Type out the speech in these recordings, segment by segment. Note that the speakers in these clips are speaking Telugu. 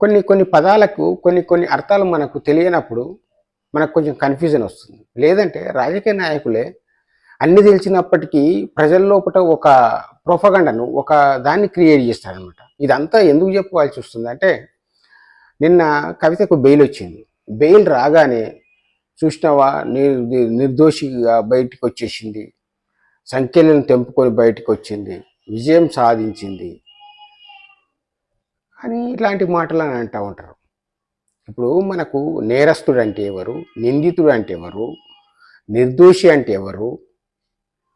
కొన్ని కొన్ని పదాలకు కొన్ని కొన్ని అర్థాలు మనకు తెలియనప్పుడు మనకు కొంచెం కన్ఫ్యూజన్ వస్తుంది. లేదంటే రాజకీయ నాయకులే అన్ని తెలిసినప్పటికీ ప్రజల లోపల ఒక ప్రొఫగండను ఒక దాన్ని క్రియేట్ చేస్తారనమాట ఇదంతా ఎందుకు చెప్పుకోవాల్సి వస్తుంది అంటే నిన్న కవితకు బెయిల్ వచ్చింది. బెయిల్ రాగానే చూసినావా? నిర్దోషిగా బయటికి వచ్చేసింది. సంఖ్యలను తెంపుకొని బయటకు వచ్చింది. విజయం సాధించింది. అని ఇట్లాంటి మాటలు అని అంటూ ఉంటారు. ఇప్పుడు మనకు నేరస్తుడు అంటే ఎవరు? నిందితుడు అంటే ఎవరు? నిర్దోషి అంటే ఎవరు?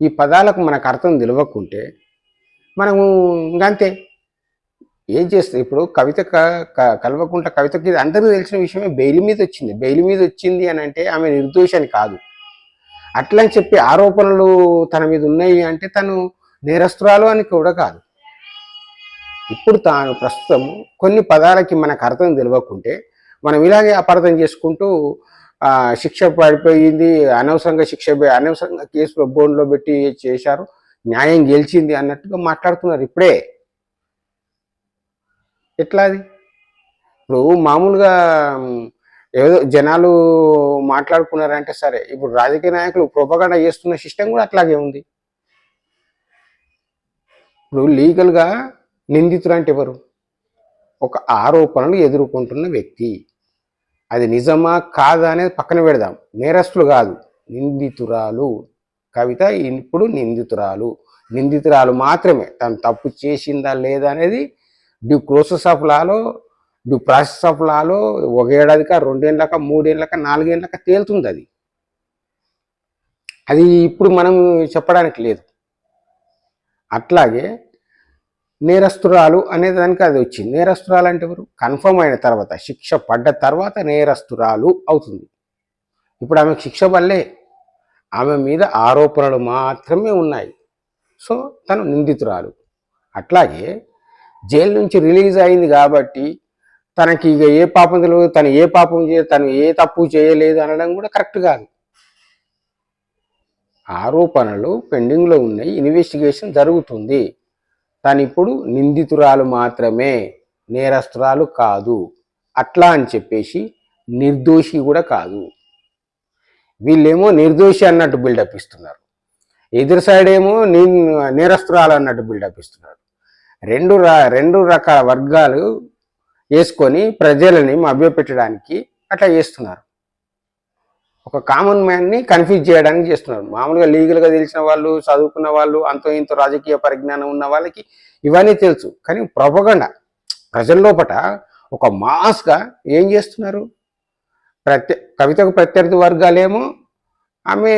ఈ పదాలకు మనకు అర్థం తెలియకుంటే మనము ఇంకంతే. ఏం చేస్తే? ఇప్పుడు కవిత క- క- కవితకి అందరికీ తెలిసిన విషయమే బెయిల్ మీద వచ్చింది. బెయిల్ మీద వచ్చింది అని అంటే ఆమె నిర్దోషి అని కాదు. అట్లని చెప్పి ఆరోపణలు తన మీద ఉన్నాయి అంటే తను నేరస్తురాలు అని కూడా కాదు. ఇప్పుడు తాను ప్రస్తుతం కొన్ని పదాలకి మనకు అర్థం తెలియకుంటే మనం ఇలాగే అపార్థం చేసుకుంటూ శిక్ష పడిపోయింది అనవసరంగా శిక్ష అనవసరంగా కేసులో బోన్లో పెట్టి చేశారు న్యాయం గెలిచింది అన్నట్టుగా మాట్లాడుతున్నారు ఇప్పుడే. ఎట్లా అది? ఇప్పుడు మామూలుగా ఏదో జనాలు మాట్లాడుకున్నారంటే సరే ఇప్పుడు రాజకీయ నాయకులు ప్రొపగండ చేస్తున్న సిస్టమ్ కూడా అట్లాగే ఉంది. ఇప్పుడు లీగల్గా నిందితుడు అంటే ఎవరు ఒక ఆరోపణలు ఎదుర్కొంటున్న వ్యక్తి. అది నిజమా కాదా అనేది పక్కన పెడదాం. నేరస్తులు కాదు నిందితురాలు. కవిత ఇప్పుడు నిందితురాలు. నిందితురాలు మాత్రమే. తను తప్పు చేసిందా లేదా అనేది డ్యూ ప్రోసెస్ ఆఫ్ లాలో డ్యూ ప్రాసెస్ ఆఫ్ లాలో ఒక ఏడాదిక రెండేళ్ళక మూడేళ్ళక నాలుగేళ్ళక తేలుతుంది అది. అది ఇప్పుడు మనం చెప్పడానికి లేదు. అట్లాగే నేరస్తురాలు అనే దానికి అది వచ్చింది. నేరస్తురాలు అంటే ఎవరు? కన్ఫర్మ్ అయిన తర్వాత శిక్ష పడ్డ తర్వాత నేరస్తురాలు అవుతుంది. ఇప్పుడు ఆమెకు శిక్ష వల్లే ఆమె మీద ఆరోపణలు మాత్రమే ఉన్నాయి. సో తను నిందితురాలు. అట్లాగే జైలు నుంచి రిలీజ్ అయింది కాబట్టి తనకి ఇక ఏ పాపం తెలియదు తను ఏ పాపం చేయ తను ఏ తప్పు చేయలేదు అనడం కూడా కరెక్ట్ కాదు. ఆరోపణలు పెండింగ్లో ఉన్నాయి. ఇన్వెస్టిగేషన్ జరుగుతుంది. తను ఇప్పుడు నిందితురాలు మాత్రమే నేరస్తురాలు కాదు. అట్లా అని చెప్పేసి నిర్దోషి కూడా కాదు. వీళ్ళేమో నిర్దోషి అన్నట్టు బిల్డప్ ఇస్తున్నారు. ఎదురు సైడ్ ఏమో నీ నేరస్తురాలు అన్నట్టు బిల్డప్ ఇస్తున్నారు. రెండు రా రెండు రకాల వర్గాలు వేసుకొని ప్రజలని మభ్యపెట్టడానికి అట్లా చేస్తున్నారు. ఒక కామన్ మ్యాన్ని కన్ఫ్యూజ్ చేయడానికి చేస్తున్నారు. మామూలుగా లీగల్గా తెలిసిన వాళ్ళు చదువుకున్న వాళ్ళు అంతో ఇంతో రాజకీయ పరిజ్ఞానం ఉన్న వాళ్ళకి ఇవన్నీ తెలుసు. కానీ ప్రొపగండ ప్రజల్లోపట ఒక మాస్గా ఏం చేస్తున్నారు? ప్రత్య కవితకు ప్రత్యర్థి వర్గాలేమో ఆమె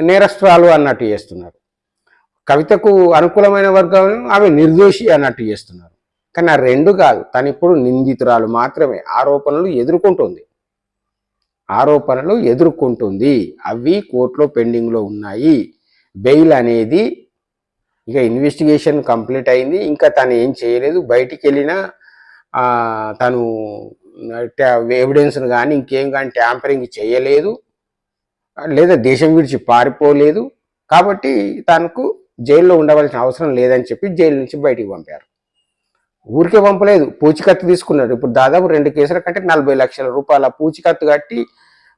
నేరస్త్రాలు అన్నట్టు చేస్తున్నారు. కవితకు అనుకూలమైన వర్గం ఆమె నిర్దోషి అన్నట్టు చేస్తున్నారు. కానీ ఆ రెండు కాదు. తను ఇప్పుడు నిందితురాలు మాత్రమే ఆరోపణలు ఎదుర్కొంటుంది. ఆరోపణలు ఎదుర్కొంటుంది. అవి కోర్టులో పెండింగ్లో ఉన్నాయి. బెయిల్ అనేది ఇక ఇన్వెస్టిగేషన్ కంప్లీట్ అయింది. ఇంకా తను ఏం చేయలేదు. బయటికి వెళ్ళినా తను ఎవిడెన్స్ను కానీ ఇంకేం కానీ ట్యాంపరింగ్ చేయలేదు. లేదా దేశం విడిచి పారిపోలేదు. కాబట్టి తనకు జైల్లో ఉండవలసిన అవసరం లేదని చెప్పి జైలు నుంచి బయటికి పంపారు. ఊరికే పంపలేదు. పూచికత్తు తీసుకున్నాడు. ఇప్పుడు దాదాపు రెండు కేసుల కంటే నలభై లక్షల రూపాయల పూచికత్తు కట్టి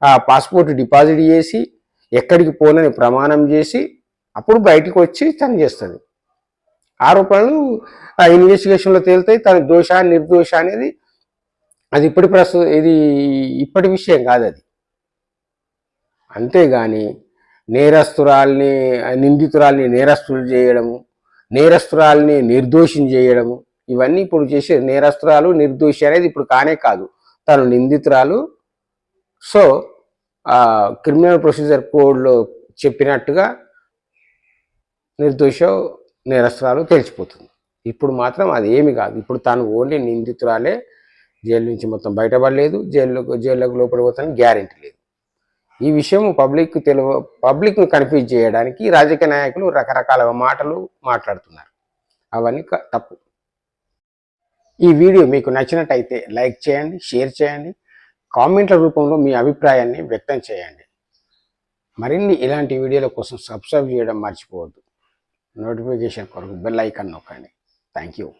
ఆ పాస్పోర్ట్ డిపాజిట్ చేసి ఎక్కడికి పోనని ప్రమాణం చేసి అప్పుడు బయటికి వచ్చి తను చేస్తుంది. ఆరోపణలు ఆ ఇన్వెస్టిగేషన్లో తేలుతాయి. తన దోష నిర్దోష అనేది అది ఇప్పటి ప్రస్తుత ఇది ఇప్పటి విషయం కాదు అది. అంతేగాని నేరస్తురాల్ని నిందితురాల్ని నేరస్తులు చేయడము నేరస్తురాల్ని నిర్దోషం చేయడము ఇవన్నీ ఇప్పుడు చేసే నేరస్తురాలు నిర్దోషి అనేది ఇప్పుడు కానే కాదు. తను నిందితురాలు సో క్రిమినల్ ప్రొసీజర్ కోడ్లో చెప్పినట్టుగా నిర్దోష నేరస్తురాలు తెలిసిపోతుంది ఇప్పుడు మాత్రం అది ఏమి కాదు. ఇప్పుడు తాను ఓన్లీ నిందితురాలే జైలు నుంచి మొత్తం బయటపడలేదు జైల్లో జైల్లోకి లోపల గ్యారెంటీ లేదు. ఈ విషయం పబ్లిక్ తెలివ పబ్లిక్ను కన్ఫ్యూజ్ చేయడానికి రాజకీయ నాయకులు రకరకాల మాటలు మాట్లాడుతున్నారు. అవన్నీ తప్పు. ఈ వీడియో మీకు నచ్చినట్టయితే లైక్ చేయండి షేర్ చేయండి. కామెంట్ల రూపంలో మీ అభిప్రాయాన్ని వ్యక్తం చేయండి. మరిన్ని ఇలాంటి వీడియోల కోసం సబ్స్క్రైబ్ చేయడం మర్చిపోవద్దు. నోటిఫికేషన్ కొరకు బెల్ ఐకాన్ నొక్కండి. Thank you.